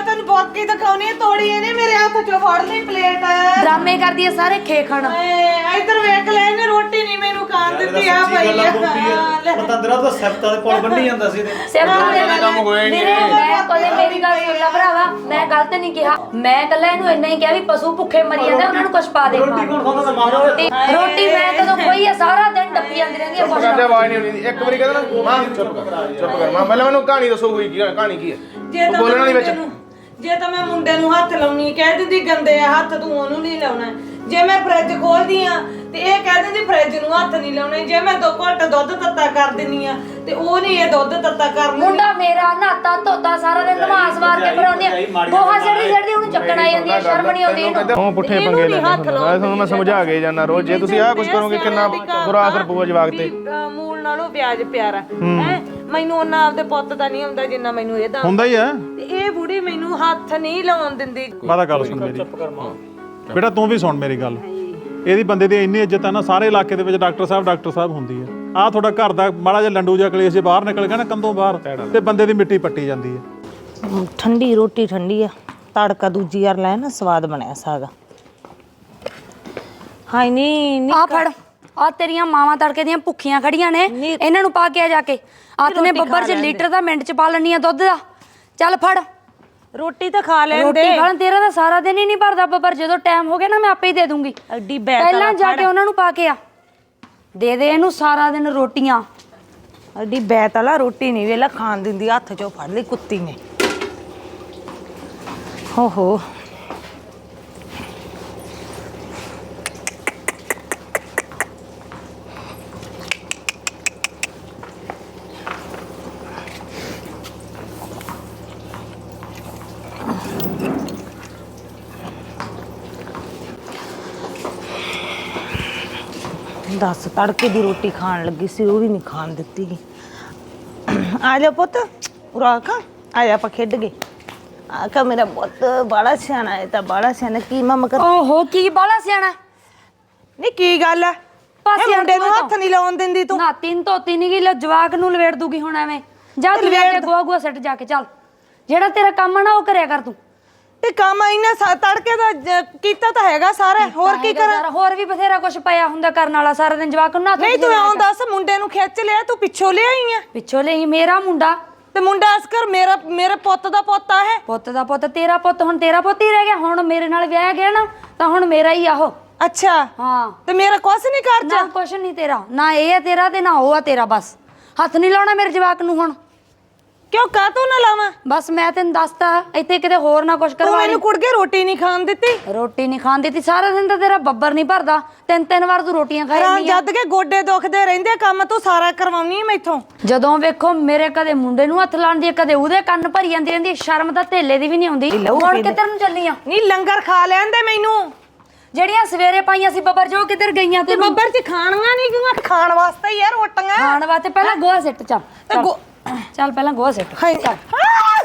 ਮੈਂ ਤੈਨੂੰ ਬਾਕੀ ਦਿਖਾਉਣੀ ਆ ਤੋੜੀ ਇਹਨੇ ਮੇਰੇ ਹੱਥ ਚੋਂ ਫੜ ਲਈ ਪਲੇਟ। ਡਰਾਮੇ ਕਰਦੀ ਆ ਸਾਰੇ ਖੇ ਖਾਣ ਏ ਇੱਧਰ ਵੇਖ ਲੈ ਇਹਨੇ ਰੋਟੀ ਨਹੀਂ ਮੈਨੂੰ ਖਾਣ ਦਿੱਤੀ ਆ ਸੱਚੀ ਪਈ ਗੱਲ ਆ ਆ। ਬੋਲਦੀ ਆ। ਪਤੰਦਰਾ ਤਾਂ ਸੱਤਾ ਦੇ ਪੁਲ ਬੰਨੀ ਜਾਂਦਾ ਸੀ ਤੇ ਸਿਰ ਤੋਂ ਇਹਦਾ ਕੰਮ ਹੋਇਆ ਹੀ ਨਹੀਂ ਵੀਰੇ ਮੈਂ ਕਦੇ ਮੇਰੀ ਗੱਲ ਸੁਣ ਲੈ ਭਰਾਵਾ ਮੈਂ ਗਲਤ ਨਹੀਂ ਕਿਹਾ। ਮੈਂ ਕੱਲਾ ਇਹਨੂੰ ਇੰਨਾ ਹੀ ਕਿਹਾ ਵੀ ਪਸ਼ੂ ਭੁੱਖੇ ਮਰੀ ਜਾਂਦੇ ਉਹਨਾਂ ਨੂੰ ਕੁਝ ਪਾ ਦੇ। ਰੋਟੀ ਕੌਣ ਖਾਂਦਾ ਤਾਂ ਮਾਰੋ ਰੋਟੀ ਰੋਟੀ ਮੈਂ ਕਦੋਂ ਕੋਈ ਆ ਸਾਰਾ ਦਿਨ ਡੱਪੀ ਜਾਂਦੀ ਰਹਿੰਦੀ ਆ ਕੁਛ ਕਰਦੇ ਆਵਾਜ਼ ਨਹੀਂ ਆਉਂਦੀ। ਇੱਕ ਵਾਰੀ ਕਹਿੰਦਾ ਨਾ ਮਾਂ ਚੁੱਪ ਕਰ ਚੁੱਪ ਕਰ ਮਾਂ ਪਹਿਲਾਂ ਮੈਨੂੰ ਕਹਾਣੀ ਦੱਸੋ ਕੋਈ ਕੀ ਕਹਾਣੀ ਕੀ ਹੈ ਜੇ ਤਾਂ ਬੋਲਣਾ ਮੈਂ ਨਹੀਂ ਵਿੱਚ ਜੇ ਤਾਂ ਮੈਂ ਮੁੰਡੇ ਨੂੰ ਹੱਥ ਲਾਉਣੀ ਕਹਿ ਦਿੰਦੀ ਗੰਦੇ ਆ ਹੱਥ ਤੂੰ ਉਹਨੂੰ ਨਹੀਂ ਲਾਉਣਾ। ਜੇ ਮੈਂ ਫ੍ਰਿਜ ਖੋਲਦੀ ਆ ਤੇ ਇਹ ਕਹਿ ਦਿੰਦੀ ਫ੍ਰਿਜ ਨੂੰ ਹੱਥ ਨਹੀਂ ਲਾਉਣੇ। ਜੇ ਮੈਂ ਦੋ ਘੁੱਟ ਦੁੱਧ ਤੱਤਾ ਕਰ ਦਿੰਨੀ ਆ ਤੇ ਉਹ ਨਹੀਂ ਇਹ ਦੁੱਧ ਤੱਤਾ ਕਰ ਲੈਂਦੀ। ਮੁੰਡਾ ਮੇਰਾ ਨਹਾਤਾ ਧੋਤਾ ਸਾਰਾ ਦਿਨ ਨਮਾਜ਼ ਮਾਰ ਕੇ ਬਣਾਉਂਦੀ ਆ। ਗੋਹਾ ਛੱਡੀ ਛੱਡੀ ਉਹਨੂੰ ਚੱਕਣ ਆਈ ਜਾਂਦੀ ਆ ਸ਼ਰਮ ਨਹੀਂ ਆਉਂਦੀ ਇਹਨੂੰ। ਉਹ ਪੁੱਠੇ ਇਹਨੂੰ ਪੰਗੇ ਨੀ ਲੈਂਦੇ ਹੱਥ ਹੁੰਦਾ ਮੈਂ ਤੁਹਾਨੂੰ ਮੈਂ ਸਮਝਾ ਕੇ ਜਾਣਾ ਰੋਜ਼। ਜੇ ਤੁਸੀਂ ਆਹ ਕੁਝ ਕਰੋਗੇ ਕਿੰਨਾ ਬੁਰਾ ਅਸਰ ਪਊਗਾ ਜਵਾਕ ਤੇ। ਵੀ, ਅਹ, ਮੂਲ ਨਾਲੋਂ ਵਿਆਜ ਪਿਆਰਾ। ਹੈ? ਮੈਨੂੰ ਉਹਨਾਂ ਆਪਦੇ ਪੁੱਤ ਦਾ ਨਹੀਂ ਹੁੰਦਾ ਜਿੰਨਾ ਮੈਨੂੰ ਇਹਦਾ ਹੁੰਦਾ ਹੀ ਹੈ ਤੇ ਇਹ ਬੁੜੀ ਮੈਨੂੰ ਹੱਥ ਨਹੀਂ ਲਾਉਣ ਦਿੰਦੀ। ਮਾਤਾ ਗੱਲ ਸੁਣ ਮੇਰੀ। ਬੇਟਾ ਤੂੰ ਵੀ ਸੁਣ ਮੇਰੀ ਗੱਲ। ਇਹਦੀ ਬੰਦੇ ਦੀ ਇੰਨੀ ਇੱਜ਼ਤ ਹੈ ਨਾ ਸਾਰੇ ਇਲਾਕੇ ਦੇ ਵਿੱਚ ਡਾਕਟਰ ਸਾਹਿਬ ਡਾਕਟਰ ਸਾਹਿਬ ਹੁੰਦੀ ਹੈ ਆ ਤੁਹਾਡਾ ਘਰ ਦਾ ਮਾੜਾ ਜਿਹਾ ਲੰਡੂ ਜਿਹਾ ਕਲੇਸ਼ ਜੇ ਬਾਹਰ ਨਿਕਲ ਗਿਆ ਨਾ ਕੰਧੋਂ ਬਾਹਰ ਤੇ ਬੰਦੇ ਦੀ ਮਿੱਟੀ ਪੱਟੀ ਜਾਂਦੀ ਹੈ ਠੰਡੀ ਰੋਟੀ ਠੰਡੀ ਆ। ਤੜਕਾ ਦੂਜੀ ਵਾਰ ਲੈ ਨਾ ਸਵਾਦ ਬਣਿਆ ਸਾਗਾ। ਹਾਈ ਨਹੀਂ ਨੀ ਆ ਫੜ। ਆ ਤੇਰੀਆਂ ਮਾਵਾਂ ਤੜਕੇ ਦੀਆਂ ਭੁੱਖੀਆਂ ਖੜੀਆਂ ਨੇ। ਇਹਨਾਂ ਨੂੰ ਪਾ ਕੇ ਆ ਜਾ ਕੇ। ਹੱਥ ਨੇ ਬੱਬਰ ਚ ਲੀਟਰ ਦਾ ਮਿੰਟ ਚ ਪਾ ਲੈਣੀ ਆ ਦੁੱਧ ਦਾ। ਚੱਲ ਫੜ। ਰੋਟੀ ਤਾਂ ਖਾ ਲੈਂਦੇ। ਰੋਟੀ ਖਾਣ ਤੇਰਾ ਤਾਂ ਸਾਰਾ ਦਿਨ ਹੀ ਨਹੀਂ ਭਰਦਾ ਬੱਬਰ। ਜਦੋਂ ਟਾਈਮ ਹੋ ਗਿਆ ਨਾ ਮੈਂ ਆਪੇ ਹੀ ਦੇ ਦੂੰਗੀ। ਐਡੀ ਪਹਿਲਾਂ ਜਾ ਕੇ ਉਹਨਾਂ ਨੂੰ ਪਾ ਕੇ ਆ। ਦੇ ਦੇ ਇਹਨੂੰ ਸਾਰਾ ਦਿਨ ਰੋਟੀਆਂ। ਐਡੀ ਬੈਤ ਵਾਲਾ ਰੋਟੀ ਨਹੀਂ। ਵੇਲਾ ਖਾਣ ਦਿੰਦੀ ਹੱਥ ਚੋਂ ਫੜ ਲਈ ਕੁੱਤੀ ਨੇ। ਹੋ ਹੋ ਦੱਸ ਤੜਕੇ ਦੀ ਰੋਟੀ ਖਾਣ ਲੱਗੀ ਸੀ ਉਹ ਵੀ ਨਹੀਂ ਖਾਣ ਦਿੱਤੀ। ਗੀ। ਆ ਜਾ ਪੁੱਤ ਉਰਾ ਖਾ ਆ ਜਾ ਆਪਾਂ ਖੇਡ ਗਏ। ਆ ਕਾ ਮੇਰਾ ਪੁੱਤ ਬੜਾ ਸਿਆਣਾ ਹੈ ਤਾਂ ਬੜਾ ਸਿਆਣਾ ਕੀ ਮਮ ਕਰ ਓਹੋ ਕੀ ਬਾਲਾ ਸਿਆਣਾ? ਨਹੀਂ ਕੀ ਗੱਲ ਹੈ ਪਾਸੇ ਇਹ ਮੁੰਡੇ ਨੂੰ ਹੱਥ ਨਹੀਂ ਲਾਉਣ ਦਿੰਦੀ ਤੂੰ। ਨਾ ਤਿੰਨ ਧੋਤੀ ਨਹੀਂ ਗਈ ਜਵਾਕ ਨੂੰ ਲਵੇੜ ਦੂਗੀ ਹੁਣ ਐਵੇਂ। ਜਾ ਤੂੰ ਜਾ ਕੇ ਗੋਆ ਗੋਆ ਸੱਟ ਜਾ ਕੇ ਚੱਲ। ਜਿਹੜਾ ਤੇਰਾ ਕੰਮ ਆ ਨਾ ਉਹ ਕਰਿਆ ਕਰ ਤੂੰ। ਤੇ ਕੰਮ ਇੰਨਾ ਸਾ- ਤੜਕੇ ਦਾ ਜ- ਕੀਤਾ ਤਾਂ ਹੈਗਾ ਸਾਰਾ ਹੋਰ ਕੀ ਹੈਗਾ ਕਰਾਂ? ਸਾਰਾ, ਹੋਰ ਵੀ ਬਥੇਰਾ ਕੁਝ ਪਿਆ ਹੁੰਦਾ ਕਰਨ ਵਾਲਾ ਸਾਰਾ ਦਿਨ ਜਵਾਕ ਨੂੰ ਨਾ ਨਹੀਂ ਤੂੰ ਆਉਂ ਦੱਸ ਮੁੰਡੇ ਨੂੰ ਖਿੱਚ ਲਿਆ ਤੂੰ ਪਿੱਛੋਂ ਲਿਆਈ ਆ? ਪਿੱਛੋਂ ਲਈ ਮੇਰਾ ਮੁੰਡਾ। ਤੇ ਮੁੰਡਾ ਅਸਕਰ ਮੇਰਾ ਮੇਰੇ ਪੁੱਤ ਦਾ ਪੋਤਾ ਹੈ? ਪੁੱਤ ਦਾ ਪੁੱਤ ਤੇਰਾ ਪੁੱਤ ਹੁਣ ਤੇਰਾ ਪੁੱਤ ਹੀ ਰਹਿ ਗਿਆ ਹੁਣ ਮੇਰੇ ਨਾਲ ਵਿਆਹ ਗਿਆ ਨਾ ਤਾਂ ਹੁਣ ਮੇਰਾ ਹੀ ਆਹੋ ਅੱਛਾ। ਹਾਂ। ਤੇ ਮੇਰਾ ਕੁਛ ਨਹੀਂ ਨਾ ਕਰਦਾ ਕੁਛ ਨਹੀਂ ਤੇਰਾ ਨਾ ਇਹ ਹੈ ਤੇਰਾ ਤੇ ਨਾ ਉਹ ਆ ਤੇਰਾ ਬਸ। ਹੱਥ ਨਹੀਂ ਲਾਉਣਾ ਮੇਰੇ ਜਵਾਕ ਨੂੰ ਹੁਣ। ਕਿਉਂ ਕਾ ਤੂੰ ਨਾ ਲਾਵਾਂ? ਬਸ ਮੈਂ ਤੈਨੂੰ ਦੱਸਤਾ ਇੱਥੇ ਕਿਤੇ ਹੋਰ ਨਾ ਕੁਛ ਤੂੰ ਕਰਵਾ ਲਈ ਮੈਨੂੰ ਕੁੜ ਕੇ ਰੋਟੀ ਨਹੀਂ ਖਾਣ ਦਿੱਤੀ। ਰੋਟੀ ਨਹੀਂ ਖਾਣ ਦਿੱਤੀ ਸਾਰਾ ਦਿਨ ਤਾਂ ਤੇਰਾ ਬੱਬਰ ਨਹੀਂ ਭਰਦਾ। ਤਿੰਨ ਤਿੰਨ ਵਾਰ ਤੂੰ ਰੋਟੀਆਂ ਖਾਈ ਹੈਰਾਨ ਜਾਂਦੀ ਆ। ਜਦ ਕੇ ਗੋਡੇ ਦੁਖਦੇ ਰਹਿੰਦੇ ਕੰਮ ਤੂੰ ਸਾਰਾ ਕਰਵਾਉਣੀ ਮੈਥੋਂ। ਜਦੋਂ ਵੇਖੋ ਮੇਰੇ ਕਦੇ ਮੁੰਡੇ ਨੂੰ ਹੱਥ ਲਾਉਣ ਦੀ ਕਦੇ ਉਹਦੇ ਕੰਨ ਭਰੀ ਜਾਂਦੀ ਰਹਿੰਦੀ ਸ਼ਰਮ ਤਾਂ ਧੇਲੇ ਦੀ ਵੀ ਨਹੀਂ ਆਉਂਦੀ। ਹੁਣ ਕਿੱਧਰ ਨੂੰ ਚੱਲੀ ਆ? ਨਹੀਂ ਲੰਗਰ ਖਾ ਲੈਂਦੇ ਮੈਨੂੰ। ਜਿਹੜੀਆਂ ਸਵੇਰੇ ਪਾਈਆਂ ਸੀ ਬੱਬਰ ਜੋ ਕਿੱਧਰ ਗਈਆਂ ਤੇ ਤੂੰ ਬੱਬਰ ਚ ਖਾਣੀਆਂ ਨਹੀਂ ਗਈਆਂ? ਖਾਣ ਵਾਸਤੇ ਹੀ ਆ ਰੋਟੀਆਂ। ਖਾਣ ਵਾਸਤੇ ਪਹਿਲਾਂ ਗੋਹਾ ਸਿੱਟ ਚੱਲ। ਤੇ ਗੋ- ਚੱਲ ਪਹਿਲਾਂ ਗੋਹਾ ਸਿੱਟ। ਹਾਏ। ਹਾਂ,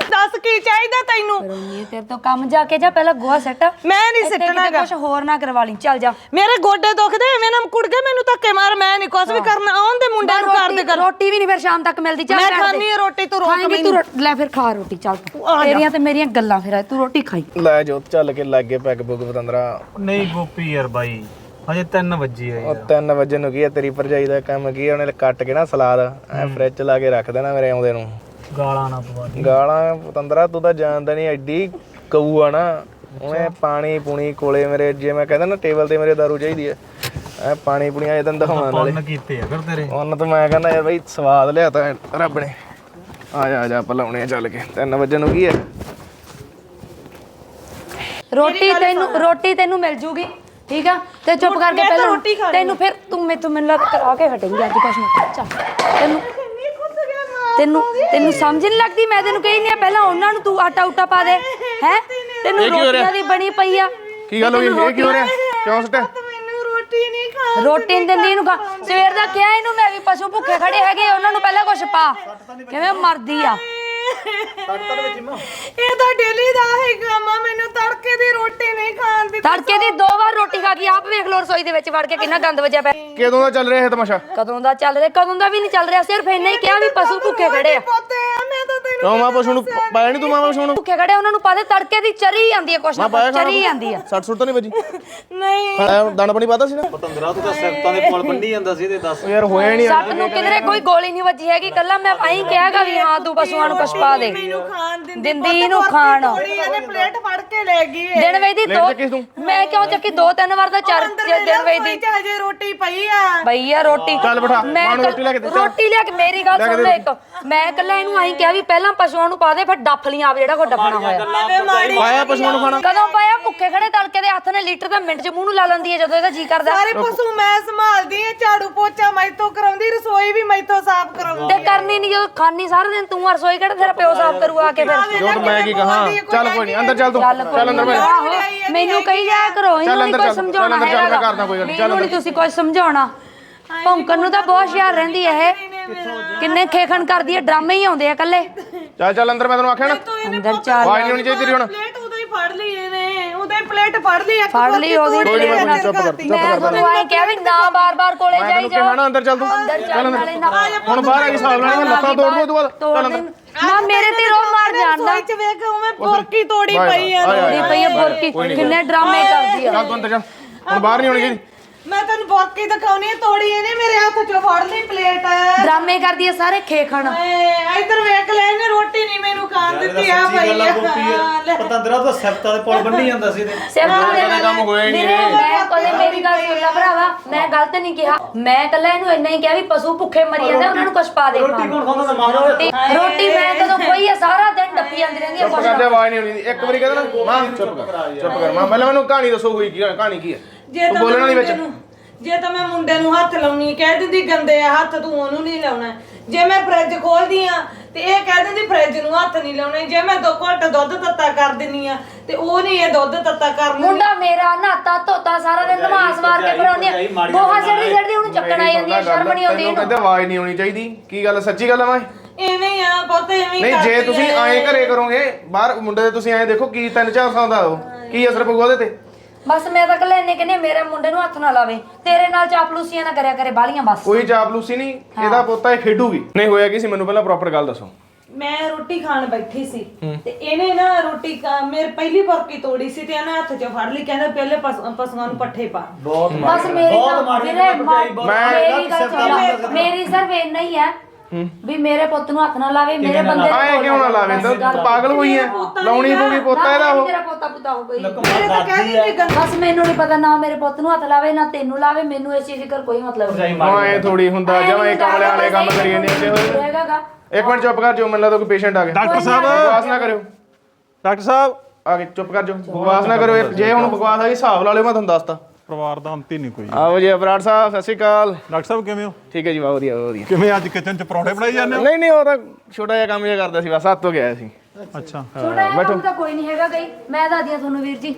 ਦੱਸ ਕੀ ਚਾਹੀਦਾ ਤੈਨੂੰ? ਰੋਣੀ ਤੇਰੇ ਤੋਂ ਕੰਮ ਜਾ ਕੇ ਜਾ ਪਹਿਲਾਂ ਗੋਹਾ ਸਿੱਟ। ਮੈਂ ਨਹੀਂ ਸਿੱਟਣਾ ਗਾ। ਕੁਝ ਹੋਰ ਨਾ ਕਰਵਾ ਲਈ। ਚੱਲ ਜਾ। ਮੇਰੇ ਗੋਡੇ ਦੁਖਦੇ ਐਵੇਂ ਨਾ ਕੁੜ ਕੇ ਮੈਨੂੰ ਧੱਕੇ ਮਾਰ ਮੈਂ ਨਹੀਂ ਕੁਝ ਵੀ ਕਰਨਾ। ਆਉਣ ਦੇ ਮੁੰਡਿਆਂ ਨੂੰ ਕਰ ਦੇ ਕਰ ਰੋਟੀ ਵੀ ਨਹੀਂ ਫਿਰ ਸ਼ਾਮ ਤੱਕ ਮਿਲਦੀ। ਚੱਲ ਮੈਂ ਕਰ ਦੇ। ਖਾਣੀ ਆ ਰੋਟੀ ਤੂੰ ਰੋਕ ਖਾਏਂਗੀ ਤੂੰ ਰੋ- ਲੈ ਫਿਰ ਖਾ ਰੋਟੀ ਚੱਲ। ਤੂੰ ਆ ਜਾ। ਤੇਰੀਆਂ ਤੇ ਮੇਰੀਆਂ ਗੱਲਾਂ ਫਿਰ ਤੂੰ ਰੋਟੀ ਖਾਈ। ਲੈ ਜੋ ਚੱਲ ਕੇ ਲੱਗ ਗਏ ਪੈਗ ਪੁਗ ਪਤੰਦਰਾ ਨਹੀਂ ਗੋਪੀ ਯਾਰ ਬਾਈ। ਹਜੇ 3 ਵਜੇ ਆ ਉਹ 3 ਵਜੇ ਨੂੰ ਕੀ ਹੈ ਤੇਰੀ ਭਰਜਾਈ ਦਾ ਕੰਮ ਕੀ ਉਹਨੇ ਕੱਟ ਕੇ ਨਾ ਸਲਾਦ ਐ ਫ੍ਰਿਜ 'ਚ ਲਾ ਕੇ ਰੱਖ ਦੇਣਾ ਮੇਰੇ ਆਉਂਦੇ ਨੂੰ। ਗਾਲਾਂ ਨਾ ਪਵਾ ਗਾਲਾਂ ਪਤੰਦਰਾ ਤੂੰ ਤਾਂ ਜਾਣਦਾ ਨਹੀਂ ਐਡੀ ਕਊ ਆ ਨਾ। ਉਹਨੇ ਪਾਣੀ ਪੂਣੀ ਕੋਲੇ ਮੇਰੇ ਜੇ ਮੈਂ ਕਹਿੰਦਾ ਨਾ ਟੇਬਲ ਤੇ ਮੇਰੇ ਦਾਰੂ ਚਾਹੀਦੀ ਐ ਐ ਪਾਣੀ ਪੂਣੀ ਆਏ ਤੈਨੂੰ ਦਿਖਾਉਣ ਨਾਲੇ। ਪੁੰਨ ਕੀਤੇ ਆ ਫਿਰ ਤੇਰੇ। ਉਹਨਾਂ ਤੋਂ ਮੈਂ ਕਹਿੰਦਾ ਯਾਰ ਬਈ ਸਵਾਦ ਲਿਆ ਤਾਂ ਰੱਬ ਨੇ। ਆ ਜਾ ਆ ਜਾ ਪਲਾਉਣੇ ਆ ਚੱਲ ਕੇ। 3 ਵਜੇ ਨੂੰ ਕੀ ਹੈ ਰੋਟੀ ਤੈਨੂੰ ਰੋਟੀ ਤੈਨੂੰ ਮਿਲ ਜੂਗੀ। ਠੀਕ ਆ? ਤੇ ਚੁੱਪ ਕਰਕੇ ਮੈਂ ਤਾਂ ਪਹਿਲਾਂ ਖਾਣੀ ਤੈਨੂੰ ਫਿਰ ਤੂੰ ਮੈਥੋਂ ਮੈਨੂੰ ਲੱਗ ਕਰਾ ਕੇ ਹਟੇਂਗੀ ਅੱਜ ਕੁਛ ਨਾ। ਚੱਲ ਤੈਨੂੰ ਤੈਨੂੰ ਤੈਨੂੰ ਸਮਝ ਨਹੀਂ ਲੱਗਦੀ ਮੈਂ ਤੈਨੂੰ ਕਹੀ ਨਹੀਂ ਆ ਪਹਿਲਾਂ ਉਹਨਾਂ ਨੂੰ ਤੂੰ ਆਟਾ ਉਟਾ ਪਾ ਦੇ। ਹੈ? ਤੈਨੂੰ ਰੋਟੀਆਂ ਦੀ ਬਣੀ ਪਈ ਆ। ਕੀ ਗੱਲ ਹੋਈ ਇਹ ਕੀ ਹੋ ਰਿਹਾ? ਕਿਉਂ ਸਟੇ ਮੈਨੂੰ ਰੋਟੀ ਨਹੀਂ ਖਾ ਰੋਟੀ ਨਹੀਂ ਦਿੰਦੀ ਇਹਨੂੰ ਖਾ। ਸਵੇਰ ਦਾ ਕਿਹਾ ਇਹਨੂੰ ਮੈਂ ਵੀ ਪਸ਼ੂ ਭੁੱਖੇ ਖੜੇ ਹੈਗੇ ਉਹਨਾਂ ਨੂੰ ਪਹਿਲਾਂ ਕੁਛ ਪਾ। ਕਿਵੇਂ ਮਰਦੀ ਆ? ਇਹ ਤਾਂ ਡੇਲੀ ਦਾ ਹੈ ਕੰਮ ਆ ਮੈਨੂੰ ਤੜਕੇ ਦੀ ਰੋਟੀ ਨਹੀਂ ਖਾਣ ਦਿੱਤੀ ਤੜਕੇ ਦੀ ਦੋ ਵਾਰ ਰੋਟੀ ਖਾ ਕੇ ਆਪ ਵੇਖ ਲੋ ਰਸੋਈ ਦੇ ਵਿੱਚ ਵੜ ਕੇ ਕਿੰਨਾ ਗੰਦ ਵੱਜਿਆ ਪਿਆ। ਕਦੋਂ ਦਾ ਚੱਲ ਰਿਹਾ ਇਹ ਤਮਾਸ਼ਾ? ਕਦੋਂ ਦਾ ਚੱਲ ਰਿਹਾ ਕਦੋਂ ਦਾ ਵੀ ਨਹੀਂ ਚੱਲ ਰਿਹਾ ਸਿਰਫ ਇੰਨਾ ਹੀ ਕਿਹਾ ਵੀ ਪਸ਼ੂ ਭੁੱਖੇ ਖੜੇ ਆ। ਪੋਤੇ ਆ ਮੈਂ ਤਾਂ ਕਿਉਂ ਮਾਂ ਪਸ਼ੂ ਨੂੰ ਪਾਇਆ ਨਹੀਂ ਤੂੰ ਮਾਂ ਪਸ਼ੂ ਨੂੰ ਭੁੱਖੇ ਖੜੇ ਉਹਨਾਂ ਨੂੰ ਪਾ ਦੇ ਤੜਕੇ ਦੀ ਚਰੀ ਜਾਂਦੀ ਹੈ ਕੁਛ ਨਾ ਕੁਛ ਚਰੀ ਜਾਂਦੀ ਆ। ਸੱਟ ਸੁੱਟ ਤਾਂ ਨਹੀਂ ਵੱਜੀ? ਨਹੀਂ। ਦਾਣਾ ਪਾਣੀ ਪਾਤਾ ਸੀ ਨਾ? ਪਤੰਦਰਾ ਤੂੰ ਤਾਂ ਸਿਫਤਾਂ ਦੇ ਪੁੱਲ ਬੰਨੀ ਜਾਂਦਾ ਸੀ ਤੇ ਦੱਸ। ਯਾਰ ਹੋਇਆ ਹੀ ਨਹੀਂ ਸੱਟ ਨੂੰ ਕਿਧਰੇ ਕੋਈ ਗੋਲੀ ਨਹੀਂ ਵੱਜੀ ਹੈਗੀ ਕੱਲਾ ਮੈਂ ਆਈ ਕਿਹਾਗਾ ਵੀ ਹਾਂ ਤੂੰ ਪਸ਼ੂਆਂ ਨੂੰ ਕੁਛ ਪਾ ਦੇ। ਮੈਨੂੰ ਖਾਣ ਦਿੰਦੀ ਦਿੰਦੀ ਇਹਨੂੰ ਖਾਣ। ਥੋੜੀ ਇਹਨੇ ਪਲੇਟ ਫੜ ਕੇ ਲੈ ਗਈ ਏ। ਦਿਨ ਵੇਦੀ ਦੋ ਚੱਕੀ ਤੂੰ? ਮੈਂ ਕਿਉਂ ਚੱਕੀ? ਦੋ ਤਿੰਨ ਵਾਰ ਤਾਂ ਚਾਰ ਦਿਨ ਵੇਦੀ ਚ ਹਜੇ ਰੋਟੀ ਪਈ ਆ। ਭਈਆ ਰੋਟੀ। ਚੱਲ ਬਿਠਾ, ਮੈਂ ਨੂੰ ਕੱਲ- ਰੋਟੀ ਲੈ ਕੇ ਦੇ, ਚੱਲ। ਰੋਟੀ ਲਿਆ ਕੇ ਮੇਰੀ ਗੱਲ ਸੁਣ ਲੈ ਇੱਕ। ਮੈਂ ਕੱਲਾ ਇਹਨੂੰ ਆਈ ਕਿਹਾ ਵੀ ਪਹਿਲਾਂ ਪਸ਼ੂਆਂ ਨੂੰ ਪਾ ਦੇ ਫਿਰ ਡੱਫ ਲੀਆਂ ਆਪ ਜਿਹੜਾ ਕੋ ਡੱਫਣਾ ਹੋਇਆ। ਪਾਇਆ ਪਸ਼ੂਆਂ ਨੂੰ ਖਾਣਾ। ਕਦੋਂ ਪਾਇਆ? ਭੁੱਖੇ ਖੜੇ ਤੜਕੇ ਦੇ ਹੱਥ ਨੇ ਲੀਟਰ ਦਾ ਮਿੰਟ ਚ ਮੂੰਹ ਨੂੰ ਲਾ ਲੈਂਦੀ ਹੈ ਜਦੋਂ ਇਹਦਾ ਜੀ ਕਰਦਾ। ਸਾਰੇ ਪਸ਼ੂ ਮੈਂ ਸੰਭਾਲਦੀ ਆ ਝਾੜੂ ਪੋਚਾ ਮੈਥੋਂ ਕਰਾਉਂਦੀ ਰਸੋਈ ਵੀ ਮੈਥੋਂ ਸਾਫ਼ ਕਰਾਉਂਦੀ ਤੇ ਕਰਨੀ ਨਹੀਂ ਜਦੋਂ ਖਾਣੀ ਸਾਰਾ ਦਿਨ ਤੂੰ ਆ ਰਸੋਈ ਕਿਹੜਾ ਤੇਰਾ ਪਿਓ ਸਾਫ਼ ਕਰੂ ਆ ਕੇ ਫਿਰ? ਜੋ ਮੈਂ ਕੀ ਕਹਾਂ? ਚੱਲ ਕੋਈ ਨਹੀਂ ਅੰਦਰ ਚੱਲ ਤੂੰ। ਚੱਲ ਅੰਦਰ ਆਹੋ, ਮੈਨੂੰ ਕਹੀ ਜਾਇਆ ਕਰੋ ਇਹਨੂੰ ਨਹੀਂ ਕੋਈ ਸਮਝਾਉਣਾ ਚੱਲ ਅੰਦਰ ਚੱਲ, ਮੈਂ ਕਰਦਾ ਕੋਈ ਗੱਲ ਚੱਲ ਮੈਨੂੰ ਨਹੀਂ ਤੁਸੀਂ ਕੁਝ ਸਮਝਾਉਣਾ। ਭੌਂਕਣ ਨੂੰ ਤਾਂ ਬਹੁਤ ਹੁਸ਼ਿਆਰ ਰਹਿੰਦੀ ਹੈ ਇਹ। ਕਿੰਨੇ ਖੇਖਣ ਕਰਦੀ ਹੈ ਡਰਾਮੇ ਹੀ ਆਉਂਦੇ ਆ ਕੱਲੇ ਚੱਲ ਚੱਲ ਅੰਦਰ ਮੈਂ ਤੈਨੂੰ ਆਖਿਆ ਨਾ। ਅੰਦਰ ਚੱਲ। ਆਵਾਜ਼ ਨਹੀਂ ਹੋਣੀ ਚਾਹੀਦੀ ਤੇਰੀ ਹੁਣ। ਪਲੇਟ ਉਦੋਂ ਹੀ ਫੜ ਲਈ ਇਹਨੇ। ਉਦੋਂ ਹੀ ਪਲੇਟ ਫੜ ਲਈ ਇੱਕ ਫੜ ਲਈ ਉਹਦੀ ਤੋੜੀ ਪਲੇਟ ਇਹਨੇ ਨਾਲ। ਚੁੱਪ ਕਰ, ਚੁੱਪ ਮੈਂ ਤੁਹਾਨੂੰ ਆਏ ਕਿਹਾ ਵੀ ਨਾ ਬਾਰ-ਬਾਰ ਕੋਲੇ ਮੈਂ ਜਾਈ ਤੈਨੂੰ ਜਾਓ। ਕਿਹਾ ਨਾ ਅੰਦਰ ਚੱਲ ਤੂੰ। ਅੰਦਰ ਚੱਲ ਨਾਲੇ ਨਾ ਹੁਣ ਬਾਹਰ ਆ ਗਈ ਸਾਲ ਨਾਲ ਮੈਂ ਲੱਤਾਂ ਤੋੜ ਦੂੰ ਉਹ ਤੋਂ ਬਾਅਦ। ਤੋੜ ਚੱਲ ਦੇ ਅੰਦਰ। ਨਾ ਮੇਰੇ ਤੇ ਰੋ ਮਾਰ ਜਾਣਦਾ ਰਸੋਈ ਚ ਵੇਖ ਉਵੇਂ ਬੁਰਕੀ ਤੋੜੀ ਬਾਏ, ਪਈ ਆ ਆਏ, ਆਏ, ਦੀ ਪਈ ਹੈ ਬੁਰਕੀ। ਕਿੰਨੇ ਡਰਾਮੇ ਕਰਦੀ ਆ। ਚੱਲ ਤੂੰ ਅੰਦਰ ਚੱਲ। ਹੁਣ ਬਾਹਰ ਨਹੀਂ ਹੋਣੀ ਚਾਹੀਦੀ। ਮੈਂ ਤੈਨੂੰ ਬੁਰਕੀ ਦਿਖਾਉਣੀ ਆ ਤੋੜੀ ਇਹਨੇ ਮੇਰੇ ਹੱਥ ਚੋਂ ਫੜ ਲਈ ਪਲੇਟ। ਡਰਾਮੇ ਕਰਦੀ ਆ ਸਾਰੇ ਖੇਖਣ। ਏ ਇੱਧਰ ਵੇਖ ਲੈ ਇਹਨੇ ਰੋਟੀ ਨਹੀਂ ਮੈਨੂੰ ਖਾਣ ਦਿੱਤੀ ਆ ਲੈ। ਪਤੰਦਰਾ ਤੂੰ ਸਿਫਤਾਂ ਦੇ ਪੁੱਲ ਬੰਨੀ ਜਾਂਦਾ ਸੀ ਤੇ। ਸਿਰਫ ਕਦੇ ਕੰਮ ਹੋਇਆ ਹੀ ਨਹੀਂ ਵੀਰੇ, ਮੈਂ ਕਦੇ ਮੇਰੀ ਗੱਲ ਸੁਣ ਲੈ ਭਰਾਵਾ ਮੈਂ ਗਲਤ ਨਹੀਂ ਕਿਹਾ। ਮੈਂ ਕੱਲਾ ਇਹਨੂੰ ਇੰਨਾ ਹੀ ਕਿਹਾ ਵੀ ਪਸ਼ੂ ਭੁੱਖੇ ਮਰੀ ਜਾਂਦੇ ਉਹਨਾਂ ਨੂੰ ਕੁਛ ਪਾ ਦੇ। ਰੋਟੀ ਕੌਣ ਖਾਂਦਾ ਤਾਂ ਮਾਂ ਰੋਟੀ ਰੋਟੀ ਮੈਂ ਕਦੋਂ ਆ ਸਾਰਾ ਦਿਨ ਡੱਫੀ ਜਾਂਦੀ ਰਹਿੰਦੀ ਆ ਚੁੱਪ ਕੁਛ ਆਵਾਜ਼ ਨਹੀਂ ਹੋਣੀ ਇੱਕ ਵਾਰੀ ਕਹਿੰਦਾ ਨਾ ਮਾਂ ਚੁੱਪ ਕਰ ਚੁੱਪ ਕਰ ਮਾਂ ਪਹਿਲਾਂ ਮੈਨੂੰ ਕਹਾਣੀ ਦੱਸੋ ਹੋਈ ਕੀ ਕਹਾਣੀ ਕੀ ਹੈ ਜੇ ਤੂੰ ਬੋਲਣਾ ਨਹੀਂ ਵਿੱਚ ਮੁੰਡੇ ਨੂੰ ਜੇ ਤਾਂ ਮੈਂ ਮੁੰਡੇ ਨੂੰ ਹੱਥ ਲਾਉਣੀ ਕਹਿ ਦਿੰਦੀ ਗੰਦੇ ਆ ਹੱਥ ਤੂੰ ਉਹਨੂੰ ਨਹੀਂ ਲਾਉਣਾ। ਜੇ ਮੈਂ ਫ੍ਰਿਜ ਖੋਲਦੀ ਆ ਤੇ ਇਹ ਕਹਿ ਦਿੰਦੀ ਫ੍ਰਿਜ ਨੂੰ ਹੱਥ ਨਹੀਂ ਲਾਉਣਾ। ਜੇ ਮੈਂ ਦੋ ਘੁੱਟ ਦੁੱਧ ਤੱਤਾ ਕਰ ਦਿੰਨੀ ਆ ਤੇ ਉਹ ਨਹੀਂ ਇਹ ਦੁੱਧ ਤੱਤਾ ਕਰਨ ਮੁੰਡਾ ਮੇਰਾ ਨਾਤਾ ਧੋਤਾ ਸਾਰਾ ਦਿਨ ਨਮਾਜ਼ ਮਾਰ ਕੇ ਫਰਾਉਂਦੀ ਆ। ਗੋਹਾ ਜਿਹੜੀ ਜਿਹੜੀ ਉਹਨੂੰ ਚੱਕਣ ਆਈ ਜਾਂਦੀ ਆ ਸ਼ਰਮ ਨਹੀਂ ਆਉਂਦੀ ਤੈਨੂੰ ਇਹਨੂੰ। ਕਹਿੰਦੇ ਆਵਾਜ਼ ਨਹੀਂ ਹੋਣੀ ਚਾਹੀਦੀ। ਕੀ ਗੱਲ ਸੱਚੀ ਗੱਲ ਆ ਮੈਂ ਐਵੇਂ ਹੀ ਆ ਬਹੁਤ ਐਵੇਂ ਹੀ ਨਹੀਂ ਜੇ ਕਰਦੀ ਤੁਸੀਂ ਆ। ਐਂ ਘਰੇ ਕਰੋਗੇ ਬਾਹਰ ਮੁੰਡੇ ਦੇ ਤੁਸੀਂ ਐਂ ਦੇਖੋ ਕੀ ਤਿੰਨ ਚਾਰ ਸਾਲ ਦਾ ਉਹ। ਕੀ ਅਸਰ ਪਊਗਾ ਉਹਦੇ ਤੇ? ਬਸ ਮੈਂ ਤਾਂ ਕੱਲੇ ਇੰਨੇ ਕਹਿੰਦੇ ਮੇਰੇ ਮੁੰਡੇ ਨੂੰ ਹੱਥ ਨਾ ਲਾਵੇ। ਤੇਰੇ ਨਾਲ ਚਾਪਲੂਸੀਆਂ ਨਾ ਕਰਿਆ ਕਰੇ ਬਾਲੀਆਂ ਬਸ। ਕੋਈ ਚਾਪਲੂਸੀ ਨਹੀਂ ਇਹਦਾ ਪੋਤਾ ਇਹ ਖੇਡੂਗੀ। ਨਹੀਂ ਹੋਇਆ ਕੀ ਸੀ? ਮੈਨੂੰ ਪਹਿਲਾਂ ਪ੍ਰੋਪਰ ਗੱਲ ਦੱਸੋ। ਮੈਂ ਰੋਟੀ ਖਾਣ ਬੈਠੀ ਸੀ। ਤੇ ਇਹਨੇ ਨਾ ਰੋਟੀ ਖਾ- ਮੇਰੇ ਪਹਿਲੀ ਬਰਕੀ ਤੋੜੀ ਸੀ ਤੇ ਇਹਨੇ ਹੱਥ 'ਚ ਫੜ ਲਈ। ਕਹਿੰਦਾ ਪਹਿਲੇ ਪਸ਼ੂ- ਪਸ਼ੂਆਂ ਨੂੰ ਪੱਠੇ ਪਾ। ਬਹੁਤ ਬਸ ਮੇਰੀ ਬਹੁਤ ਤਾਂ ਮਾੜੀ ਵੀਰੇ ਭਰਜਾਈ, ਬਹੁਤ ਮੈਂ ਮੇਰੀ ਗੱਲ ਸੁਣ ਮੇਰੀ ਸਿਰਫ ਇੰਨਾ ਹੀ ਹੈ ਵੀ ਮੇਰੇ ਪੁੱਤ ਨੂੰ ਹੱਥ ਨਾ ਲਾਵੇ ਮੇਰੇ ਬੰਦੇ ਨੂੰ ਐਂ ਕਿਉਂ ਨਾ ਲਾਵੇਂ? ਤੂੰ ਤੂੰ ਪਾਗਲ ਹੋਈ ਐ। ਲਾਉਣੀ ਪਊਗੀ ਪੋਤਾ ਇਹਦਾ ਉਹ। ਤੇਰਾ ਪੋਤਾ ਪੁੱਤਾ ਹੋ ਗਈ ਮੇਰੇ ਤਾਂ ਕਹਿ ਦਿੰਦੀ ਗੰਦੇ। ਬਸ ਮੈਨੂੰ ਨਹੀਂ ਪਤਾ ਨਾ ਮੇਰੇ ਪੁੱਤ ਨੂੰ ਹੱਥ ਲਾਵੇ ਨਾ ਤੈਨੂੰ ਲਾਵੇ ਮੈਨੂੰ ਇਸ ਚੀਜ਼ ਦੀ ਕੋਈ ਮਤਲਬ ਨਹੀਂ। ਹਾਂ ਐ। ਥੋੜੀ ਹੁੰਦਾ ਜਮਾਂ ਇਹ ਕਮਲੇ ਵਾਲੇ ਕੰਮ ਕਰੀ ਜਾਂਦੇ ਹੁੰਦੇ ਹੋਏ ਹੈਗਾਗਾ ਇੱਕ ਮਿੰਟ ਚੁੱਪ ਕਰ ਜੋ ਮੈਨੂੰ ਲੱਗਦਾ ਕੋਈ ਪੇਸ਼ੈਂਟ ਆ ਗਿਆ। ਡਾਕਟਰ ਸਾਹਿਬ। ਬਕਵਾਸ ਨਾ ਕਰਿਓ। ਡਾਕਟਰ ਸਾਹਿਬ। ਆ ਕੇ ਚੁੱਪ ਕਰ ਜੋ ਬਕਵਾਸ ਨਾ ਕਰਿਓ। ਜੇ ਹੁਣ ਬਕਵਾਸ ਆ ਗਈ ਹਿਸਾਬ ਲਾ ਲਿਓ ਮੈਂ ਤੁਹਾਨੂੰ ਦੱਸਤਾ। ਪਰਿਵਾਰ ਦਾ ਅੰਤ ਹੀ ਨਹੀਂ ਕੋਈ। ਆਓ ਜੀ ਅਬਰਾੜ ਸਾਹਿਬ ਸਤਿ ਸ਼੍ਰੀ ਅਕਾਲ। ਡਾਕਟਰ ਸਾਹਿਬ ਕਿਵੇਂ ਹੋ? ਠੀਕ ਹੈ ਜੀ ਬਹੁਤ ਵਧੀਆ ਬਹੁਤ ਵਧੀਆ। ਕਿਵੇਂ ਅੱਜ ਕਿਚਨ ਚ ਪਰੌਂਠੇ ਬਣਾਈ ਜਾਂਦੇ ਹੋ? ਨਹੀਂ ਨਹੀਂ ਉਹ ਤਾਂ ਛੋਟਾ ਜਿਹਾ ਕੰਮ ਜਿਹਾ ਕਰਦਾ ਸੀ ਬਸ ਹੱਥ ਤੋਂ ਗਿਆ ਸੀ। ਅੱਛਾ। ਛੋਟਾ ਜਿਹਾ ਕੰਮ ਤਾਂ ਕੋਈ ਨਹੀਂ ਹੈਗਾ ਗਈ। ਮੈਂ ਦੱਸਦੀ ਹਾਂ ਤੁਹਾਨੂੰ ਵੀਰ ਜੀ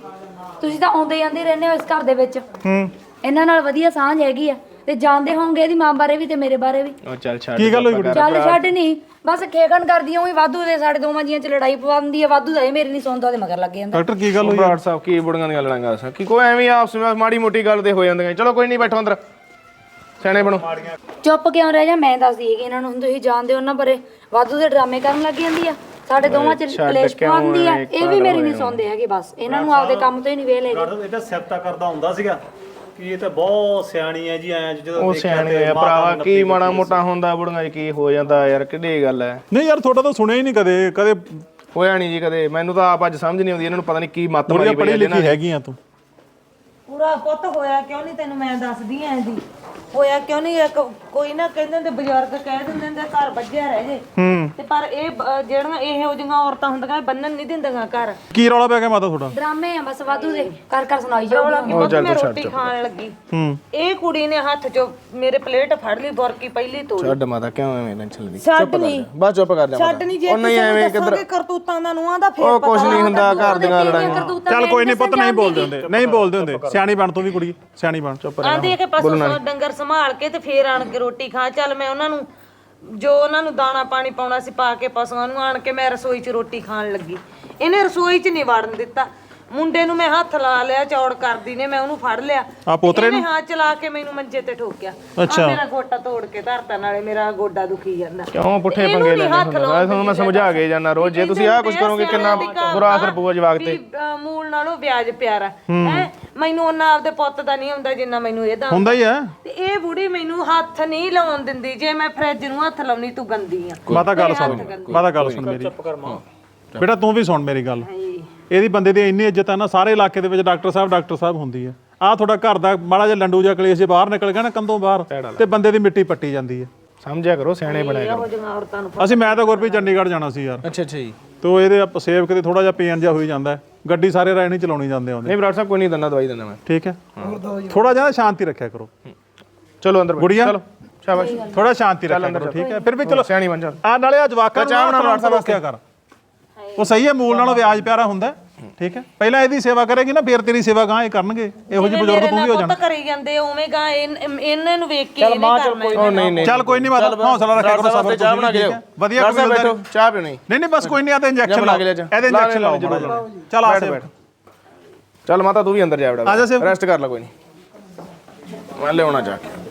ਤੁਸੀਂ ਤਾਂ ਆਉਂਦੇ ਜਾਂਦੇ ਰਹਿੰਦੇ ਹੋ ਇਸ ਘਰ ਦੇ ਵਿੱਚ। ਹੂੰ। ਇਹਨਾਂ ਨਾਲ ਵਧੀਆ ਸਾਂਝ ਹੈਗੀ ਆ। ਤੇ ਜਾਣਦੇ ਹੋਵੋਗੇ ਇਹਦੀ ਮਾਂ ਬਾਰੇ ਵੀ ਤੇ ਮੇਰੇ ਬਾਰੇ ਵੀ। ਉਹ ਚੱਲ ਛੱਡ ਕੀ ਗੱਲ ਹੋਈ ਕੁੜੀ? ਚੱਲ ਛੱਡ ਨਹੀਂ ਬਸ ਖੇਖਣ ਕਰਦੀ ਆ ਉਹੀ ਵਾਧੂ ਦੇ ਸਾਡੇ ਦੋਵਾਂ ਜੀਆਂ ਚ ਲੜਾਈ ਪਵਾਉਂਦੀ ਆ ਵਾਧੂ ਦਾ ਇਹ ਮੇਰੀ ਨਹੀਂ ਸੁਣਦਾ ਉਹਦੇ ਮਗਰ ਲੱਗ ਜਾਂਦਾ। ਡਾਕਟਰ ਕੀ ਗੱਲ ਹੋਈ? ਬਰਾੜ ਸਾਹਿਬ ਕੀ ਬੁੜੀਆਂ ਦੀਆਂ ਲੜਾਂਗਾ ਦੱਸਾਂ ਕਿ ਕੋਈ ਐਵੇਂ ਹੀ ਆਪਸ ਵਿੱਚ ਮਾੜੀ ਮੋਟੀ ਗੱਲ ਤੇ ਹੋ ਜਾਂਦੀਆਂ। ਚਲੋ ਕੋਈ ਨਹੀਂ ਬੈਠੋ ਅੰਦਰ। ਸਿਆਣੇ ਬਣੋ। ਚੁੱਪ ਕਿਉਂ ਰਹਿ ਜਾ? ਮੈਂ ਦੱਸਦੀ ਹੈਗੀ ਇਹਨਾਂ ਨੂੰ ਹੁਣ ਤੁਸੀਂ ਜਾਣਦੇ ਹੋ ਉਹਨਾਂ ਬਾਰੇ। ਵਾਧੂ ਦੇ ਡਰਾਮੇ ਕਰਨ ਲੱਗ ਜਾਂਦੀ ਆ। ਸਾਡੇ ਦੋਵਾਂ ਚ ਕਲੇਸ਼ ਪਾਉਂਦੀ ਆ। ਇਹ ਵੀ ਮੇਰੀ ਨਹੀਂ ਸੁਣਦੇ ਹੈਗੇ ਬਸ। ਇਹਨਾਂ ਨੂੰ ਆਪਦੇ ਕੰਮ ਤੋਂ ਹੀ ਨਹੀਂ ਵੇਲ ਇਹ ਤਾਂ ਸਿਫਤਾਂ ਕਰਦਾ ਹੁੰਦਾ ਸੀਗਾ। ਕਿ ਇਹ ਤਾਂ ਬਹੁਤ ਸਿਆਣੀ ਹੈ ਜੀ ਐ ਜਦੋਂ ਉਹ ਦੇਖਿਆ ਸਿਆਣੇ ਤੇ ਆ ਭਰਾਵਾ ਕੀ ਮਾੜਾ ਮੋਟਾ ਹੁੰਦਾ ਬੁੜੀਆਂ 'ਚ ਕੀ ਹੋ ਜਾਂਦਾ ਯਾਰ ਕਿੱਡੀ ਗੱਲ ਹੈ। ਨਹੀਂ ਯਾਰ ਤੁਹਾਡਾ ਤਾਂ ਸੁਣਿਆ ਹੀ ਨਹੀਂ ਕਦੇ ਕਦੇ ਹੋਇਆ ਨਹੀਂ ਜੀ ਕਦੇ ਮੈਨੂੰ ਤਾਂ ਆਪ ਅੱਜ ਸਮਝ ਨਹੀਂ ਆਉਂਦੀ ਇਹਨਾਂ ਨੂੰ ਪਤਾ ਨਹੀਂ ਕੀ ਮੱਤ ਮਾਰੀ ਪੜ੍ਹੀ ਪਈ ਲਿਖੀ ਹੈਗੀ ਆ ਤੂੰ। ਪੂਰਾ ਪੁੱਤ ਹੋਇਆ ਕਿਉਂ ਨਹੀਂ ਤੈਨੂੰ ਮੈਂ ਦੱਸਦੀ ਆਂ ਇਹਦੀ? ਹੋਇਆ ਕਿਉਂ ਨਹੀਂ ਇੱਕ ਕੋਈ ਨਾ ਕਹਿੰਦੇ ਹੁੰਦੇ ਬਜ਼ੁਰਗ ਕਹਿ ਦਿੰਦੇ ਹੁੰਦੇ ਘਰ ਵੱਜਿਆ ਰਹਿ ਜੇ। ਹੂੰ। ਤੇ ਪਰ ਇਹ ਬ- ਜਿਹੜੀਆਂ ਇਹੋ ਜਿਹੀਆਂ ਔਰਤਾਂ ਹੁੰਦੀਆਂ ਬੰਨਣ ਨਹੀਂ ਦਿੰਦੀਆਂ ਘਰ। ਕੀ ਰੌਲਾ ਪੈ ਗਿਆ ਮਾਤਾ ਤੁਹਾਡਾ? ਡਰਾਮੇ ਆ ਬਸ ਵਾਧੂ ਦੇ। ਕਰ ਕਰ ਸੁਣਾਈ ਜਾਓ ਪੁੱਤ ਮੈਂ ਰੋਟੀ ਖਾਣ ਲੱਗੀ। ਹੂੰ। ਇਹ ਕੁੜੀ ਨੇ ਹੱਥ 'ਚੋਂ ਮੇਰੇ ਪਲੇਟ ਫੜ ਲਈ ਬੁਰਕੀ ਪਹਿਲੀ ਤੋੜੀ। ਛੱਡ ਮਾਤਾ ਕਿਉਂ ਐਵੇਂ ਟੈਨਸ਼ਨ ਲੈਂਦੀ ਛੱਡ ਨਹੀਂ ਬਸ ਚੁੱਪ ਕਰ ਜਾ ਛੱਡ ਨਹੀਂ ਜੇ ਉਹ ਨਹੀਂ ਕਿਸੇ ਨੂੰ ਐਵੇਂ ਕਿੱਧਰ ਦੱਸੋਗੇ ਕਰਤੂਤਾਂ ਦਾ ਨੂੰਹਾਂ ਦਾ ਫੇਰ ਉਹ ਕੁਝ ਨਹੀਂ ਹੁੰਦਾ ਘਰ ਦੀਆਂ ਲੜਾਈਆਂ ਚੱਲ ਕੋਈ ਨਹੀਂ ਪੁੱਤ ਨਹੀਂ ਬੋਲਦੇ ਹੁੰਦੇ ਨਹੀਂ ਬੋਲਦੇ ਹੁੰਦੇ। ਸਿਆਣੀ ਬਣ ਤੂੰ ਵੀ ਕੁੜੀ ਸਿਆਣੀ ਬਣ। ਚੁੱਪ ਆਂਦੀ ਹੈ ਕਿ ਪਸ਼ੂ ਡੰਗਰ ਸੰਭਾਲ ਕੇ ਤੇ ਫੇਰ ਆਣ ਕੇ ਰੋਟੀ ਖਾ। ਚੱਲ ਮੈਂ ਉਹਨਾਂ ਨੂੰ ਜੋ ਉਹਨਾਂ ਨੂੰ ਦਾਣਾ ਪਾਣੀ ਪਾਉਣਾ ਸੀ ਪਾ ਕੇ ਪਸ਼ੂਆਂ ਨੂੰ ਆਣ ਕੇ ਮੈਂ ਰਸੋਈ 'ਚ ਰੋਟੀ ਖਾਣ ਲੱਗੀ। ਇਹਨੇ ਰਸੋਈ 'ਚ ਨਹੀਂ ਵੜਨ ਦਿੱਤਾ। ਮੁੰਡੇ ਨੂੰ ਮੈਂ ਹੱਥ ਲਾ ਲਿਆ ਚੌੜ ਕਰਦੀ ਨੇ ਮੈਂ ਉਹਨੂੰ ਫੜ ਲਿਆ। ਆ ਪੋਤਰੇ ਇਹਨੇ ਹਾਂ ਚਲਾ ਕੇ ਮੈਨੂੰ ਮੰਜੇ ਤੇ ਠੋਕਿਆ। ਆਹ ਮੇਰਾ ਗੋਟਾ ਤੋੜ ਕੇ ਧਰਤਾ ਨਾਲੇ ਮੇਰਾ ਗੋਡਾ ਦੁਖੀ ਜਾਂਦਾ। ਕਿਉਂ ਪੁੱਠੇ ਪੰਗੇ ਨੀ ਲੈਂਦੇ ਮੈਂ ਤੁਹਾਨੂੰ ਮੈਂ ਸਮਝਾ ਕੇ ਜਾਣਾ ਰੋਜ਼। ਜੇ ਤੁਸੀਂ ਆਹ ਕੁਝ ਕਰੋਗੇ ਕਿੰਨਾ ਬੁਰਾ ਅਸਰ ਪਊਗਾ ਜਵਾਕ ਤੇ। ਮੂਲ ਨਾਲੋਂ ਵਿਆਜ ਪਿਆਰਾ। ਹੈ? ਮੈਨੂੰ ਉਹਨਾਂ ਆਪਦੇ ਪੁੱਤ ਦਾ ਨਹੀਂ ਹੁੰਦਾ ਜਿੰਨਾ ਮੈਨੂੰ ਇਹਦਾ ਹੁੰਦਾ ਹੀ ਹੈ ਤੇ ਇਹ ਬੁੜੀ ਮੈਨੂੰ ਹੱਥ ਨਹੀਂ ਲਾਉਣ ਦਿੰਦੀ ਜੇ ਮੈਂ ਫ੍ਰਿਜ ਨੂੰ ਹੱਥ ਲਾਉਣੀ ਤੂੰ ਗੰਦੀ ਆ। ਮਾਤਾ ਗੱਲ ਸੁਣ ਮਾਤਾ ਗੱਲ ਸੁਣ ਮੇਰੀ। ਬੇਟਾ ਤੂੰ ਵੀ ਸੁਣ ਮੇਰੀ ਗੱਲ। ਇਹਦੀ ਬੰਦੇ ਦੀ ਇੰਨੀ ਇੱਜ਼ਤ ਹੈ ਨਾ ਸਾਰੇ ਇਲਾਕੇ ਦੇ ਵਿੱਚ ਡਾਕਟਰ ਸਾਹਿਬ ਡਾਕਟਰ ਸਾਹਿਬ ਹੁੰਦੀ ਹੈ ਆ ਤੁਹਾਡਾ ਘਰ ਦਾ ਮਾੜਾ ਜਿਹਾ ਲੰਡੂ ਜਿਹਾ ਕਲੇਸ਼ ਜੇ ਬਾਹਰ ਨਿਕਲ ਗਿਆ ਨਾ ਕੰਧੋਂ ਬਾਹਰ ਤੇ ਬੰਦੇ ਦੀ ਮਿੱਟੀ ਪੱਟੀ ਜਾਂਦੀ ਹੈ ਸਮਝਿਆ ਕਰੋ ਸਿਆਣੇ ਬਣਿਆ ਕਰੋ। ਇਹੋ ਜਿਹੀਆਂ ਔਰਤਾਂ ਨੂੰ ਅਸੀਂ ਮੈਂ ਤਾਂ ਗੁਰਪ੍ਰੀਤ ਚੰਡੀਗੜ੍ਹ ਜਾਣਾ ਸੀ ਯਾਰ। ਅੱਛਾ ਅੱਛਾ ਜੀ। ਤੋ ਇਹਦੇ ਆਪ- ਸੇਵਕ ਦੇ ਥੋੜਾ ਜਿਹਾ ਪੇਨ ਜਿਹਾ ਹੋਈ ਜਾਂਦਾ। ਹੈ। ਗੱਡੀ ਸਾਰੇ ਨਹੀਂ ਚਲਾਉਣੀ ਜਾਂਦੇ ਆਉਂਦੇ। ਨਹੀਂ ਬਰਾੜ ਸਾਹਿਬ ਕੋਈ ਨਹੀਂ ਦੰਦਾ ਦਵਾਈ ਦਿੰਦਾ ਮੈਂ। ਠੀਕ ਹੈ। ਥੋੜਾ ਜਿਹਾ ਸ਼ਾਂਤੀ ਰੱਖਿਆ ਕਰੋ। ਚਲੋ ਅੰਦਰ ਬੈਠੋ। ਗੁੜੀਆ? ਚਲੋ ਸ਼ਾਬਾਸ਼। ਥੋੜਾ ਸ਼ਾਂਤੀ ਰੱਖਿਆ ਕਰੋ ਠੀਕ ਹੈ। ਫਿਰ ਵੀ ਚਲੋ। ਸਿਆਣੀ ਬਣ ਚੱਲ ਆ ਨਾਲੇ ਆ ਜਵਾਕਾਂ ਨੂੰ ਚਾਹ ਬਣਾ ਲਓ ਕਰ। ਉਹ ਸਹੀ ਹੈ ਮੂਲ ਨਾਲੋਂ ਵਿਆਜ ਪਿਆਰਾ ਹੁੰਦਾ ਹੈ। ਠੀਕ ਹੈ? ਪਹਿਲਾਂ ਇਹਦੀ ਸੇਵਾ ਕਰੇਗੀ ਨਾ ਫਿਰ ਤੇਰੀ ਸੇਵਾ ਗਾਂ ਇਹ ਕਰਨਗੇ। ਇਹੋ ਜਿਹੇ ਬਜ਼ੁਰਗ ਤੂੰ ਵੀ ਹੋ ਜਾਣਾ। ਕਰੀ ਜਾਂਦੇ ਉਵੇਂ ਗਾ ਇਹਨਾਂ ਨੂੰ ਵੇਖ ਕੇ ਇਹਨੇ ਕਰਨਾ ਉਹ ਨਹੀਂ ਨਹੀਂ ਚੱਲ ਕੋਈ ਨਹੀਂ ਮਾਤਾ ਹੌਸਲਾ ਰੱਖਿਆ ਕਰੋ ਸਬਰ ਚਾਹ ਬਣਾ ਕੇ ਲਿਓ? ਵਧੀਆ ਕਬੀਲਦਾਰੀ- ਬੈਠੋ ਚਾਹ ਪੀਣੀ। ਨਹੀਂ ਨਹੀਂ ਬਸ ਕੋਈ ਨਹੀਂ ਆ ਤੇ ਇੰਜੈਕਸ਼ਨ ਜਾ। ਇਹਦੇ ਲਾ ਇੰਜੈਕਸ਼ਨ ਲੈ, ਲਾਓ। ਚੱਲ ਆ ਬੈਠ ਸੇ ਬੈਠ। ਚੱਲ ਮਾਤਾ ਤੂੰ ਵੀ ਅੰਦਰ ਜਾ ਵੜਾ ਆ ਜਾ ਸੇਵਕ। ਰੈਸਟ ਕਰ ਲੈ ਕੋਈ ਨਹੀਂ। ਮੈਂ ਲਿਆਉਣਾ ਜਾ ਕੇ।